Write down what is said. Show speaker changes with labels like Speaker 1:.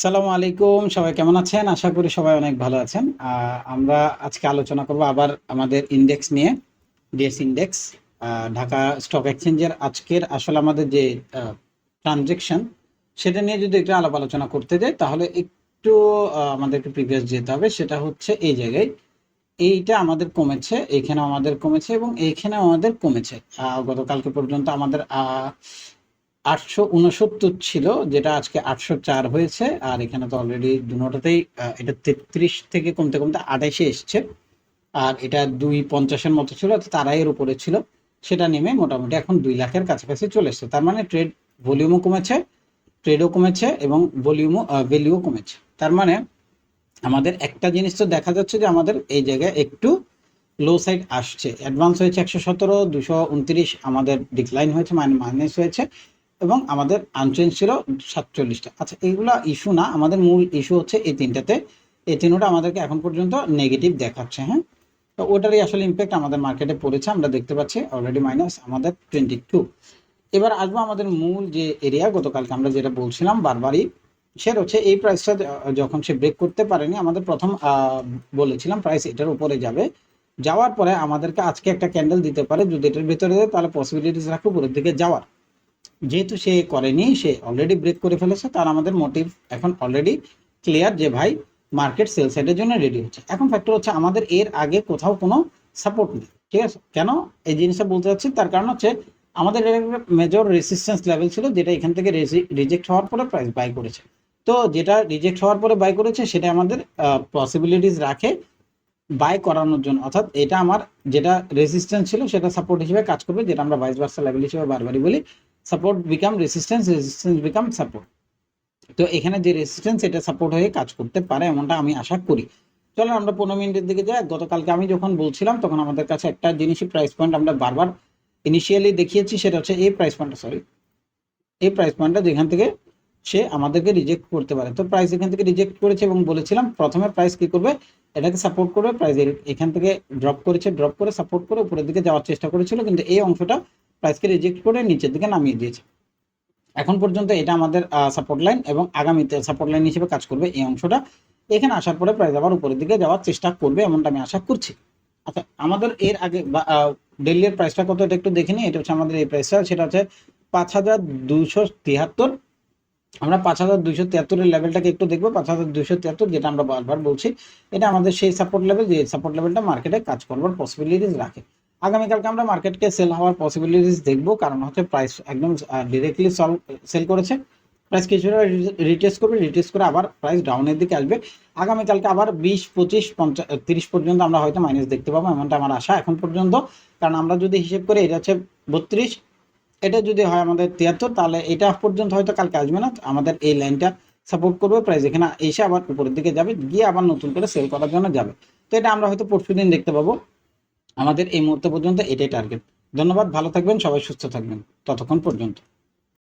Speaker 1: সালামু আলাইকুম, সবাই কেমন আছেন? আশা করি সবাই অনেক ভালো আছেন। আমরা আজকে আলোচনা করব আবার আমাদের ইন্ডেক্স নিয়ে ডিএস ইন্ডেক্স ঢাকা স্টক এক্সচেঞ্জের আজকের আসলে আমাদের যে ট্রানজেকশন সেটা নিয়ে যদি একটু আলাপ আলোচনা করতে যাই, তাহলে একটু আমাদেরকে প্রিভিয়াস যেতে হবে। সেটা হচ্ছে এই জায়গায়, এইটা আমাদের কমেছে এইখানে আমাদের কমেছে এবং এইখানে আমাদের কমেছে। গতকালকে পর্যন্ত আমাদের আটশো উনসত্তর ছিল, যেটা আজকে আটশো চার হয়েছে, আর এখানে তো অলরেডি দুটোতেই এটা তেত্রিশ থেকে কমতে কমতে আঠাইশে এসছে। আর এটা দুই পঞ্চাশের মতো ছিল, তো তারা এর উপরে ছিল। সেটা নেমে মোটামুটি এখন দুই লাখের কাছাকাছি চলে এসছে। তার মানে ট্রেড ভলিউমও কমেছে ট্রেডও কমেছে এবং ভলিউমও ভ্যালিউও কমেছে। তার মানে আমাদের একটা জিনিস তো দেখা যাচ্ছে যে আমাদের এই জায়গায় একটু লো সাইড আসছে। অ্যাডভান্স হয়েছে একশো সতেরো, দুশো উনত্রিশ, আমাদের ডিক্লাইন হয়েছে মানে মাইনাস হয়েছে। এবং আমাদের আনচেঞ্জ ছিল সাতচল্লিশটা। আচ্ছা এইগুলা ইস্যু না, আমাদের মূল ইস্যু হচ্ছে এই তিনটাতে। এই তিনটা আমাদেরকে এখন পর্যন্ত নেগেটিভ দেখাচ্ছে হ্যাঁ? তো ওটারই আসলে ইম্প্যাক্ট আমাদের মার্কেটে পড়েছে, আমরা দেখতে পাচ্ছি অলরেডি মাইনাস আমাদের টোয়েন্টি টু এবার আসব আমাদের মূল যে এরিয়া গতকালকে আমরা যেটা বলছিলাম বারবারই সেটা হচ্ছে এই প্রাইসটা যখন সে ব্রেক করতে পারেনি, আমাদের প্রথম বলেছিলাম প্রাইস এটার উপরে যাবে। যাওয়ার পরে আমাদেরকে আজকে একটা ক্যান্ডেল দিতে পারে, যদি এটার ভিতরে তাহলে পসিবিলিটিস রাখে উপরের দিকে যাওয়ার। যেহেতু সে করেনি, সে অলরেডি ব্রেক করে ফেলেছে, তার আমাদের মোটিভ এখন অলরেডি ক্লিয়ার যে ভাই মার্কেট সেল সাইডের জন্য রেডি হচ্ছে। এখন ফ্যাক্টর হচ্ছে আমাদের এর আগে কোথাও কোনো সাপোর্ট নেই, ঠিক আছে? কেন? এই জিনিসটা বলতে চাচ্ছি, তার কারণ হচ্ছে আমাদের মেজর রেসিস্ট্যান্স লেভেল ছিল, যেটা এখান থেকে রিজেক্ট হওয়ার পরে প্রাইস বাই করেছে। তো যেটা রিজেক্ট হওয়ার পরে বাই করেছে, সেটা আমাদের পসিবিলিটিস রাখে বাই করানোর জন্য। অর্থাৎ এটা আমার যেটা রেসিস্ট্যান্স ছিল, সেটা সাপোর্ট হিসেবে কাজ করবে, যেটা আমরা ভাইস ভার্সা লেভেল হিসেবে বারবারই বলি। Support become resistance resistance become support তো এখানে যে রেসিস্ট্যান্স এটা সাপোর্ট হয়ে কাজ করতে পারে এমনটা আমি আশা করি। চলো আমরা পনেরো মিনিটের দিকে যাই। গতকালকে আমি যখন বলছিলাম, তখন আমাদের কাছে একটা জিনিসই প্রাইস পয়েন্ট আমরা বারবার ইনিশিয়ালি দেখিয়েছি, সেটা হচ্ছে এই প্রাইস পয়েন্টটা সরি এই প্রাইস পয়েন্টটা যেখান থেকে সে আমাদেরকে রিজেক্ট করতে পারে। তো প্রাইস এখান থেকে রিজেক্ট করেছে এবং বলেছিলাম, প্রথমে প্রাইস কি করবে? এটাকে সাপোর্ট করবে প্রাইস এখান থেকে ড্রপ করেছে ড্রপ করে সাপোর্ট করে উপরের দিকে যাওয়ার চেষ্টা করেছিল, কিন্তু এই অংশটা প্রাইসকে রিজেক্ট করে নিচের দিকে নামিয়ে দিয়েছে। এখন পর্যন্ত এটা আমাদের সাপোর্ট লাইন এবং আগামীতে সাপোর্ট লাইন হিসেবে কাজ করবে এই অংশটা। এখানে আসার পরে প্রাইস আবার উপরের দিকে যাওয়ার চেষ্টা করবে এমনটা আমি আশা করছি। আচ্ছা আমাদের এর আগে ডেলির প্রাইসটা কত এটা একটু দেখে নিই। এটা হচ্ছে আমাদের এই প্রাইসটা সেটা হচ্ছে পাঁচ হাজার দুইশো তিয়াত্তর। আমরা পাঁচ হাজার দুইশো তিয়াত্তরের লেভেলটাকে একটু দেখব, পাঁচ হাজার দুইশো তিয়াত্তর যেটা আমরা বারবার বলছি, এটা আমাদের সেই সাপোর্ট লেভেল যে সাপোর্ট লেভেলটা মার্কেটে কাজ করবার পসিবিলিটিস রাখে। আগামীকালকে আমরা মার্কেটকে সেল হওয়ার পসিবিলিটিস দেখব, কারণ হচ্ছে প্রাইস একদম ডিরেক্টলি সলভ সেল করেছে। প্রাইস কিছুটা রিটেস্ট করবে রিটেস্ট করে আবার প্রাইস ডাউনের দিকে আসবে। আগামীকালকে আবার বিশ, পঁচিশ পঞ্চাশ তিরিশ পর্যন্ত আমরা হয়তো মাইনাস দেখতে পাবো, এমনটা আমার আশা এখন পর্যন্ত। কারণ আমরা যদি হিসেব করি এটা হচ্ছে বত্রিশ, এটা যদি হয় আমাদের তিয়াত্তর, তাহলে এটা পর্যন্ত হয়তো কালকে আসবে না। আমাদের এই লাইনটা সাপোর্ট করবে প্রাইস এখানে এসে আবার উপরের দিকে যাবে, গিয়ে আবার নতুন করে সেল করার জন্য যাবে। তো এটা আমরা হয়তো পরশু দিন দেখতে পাবো। আমাদের এই মুহূর্ত পর্যন্ত এটাই টার্গেট ধন্যবাদ ভালো থাকবেন সবাই সুস্থ থাকবেন। ততক্ষণ পর্যন্ত।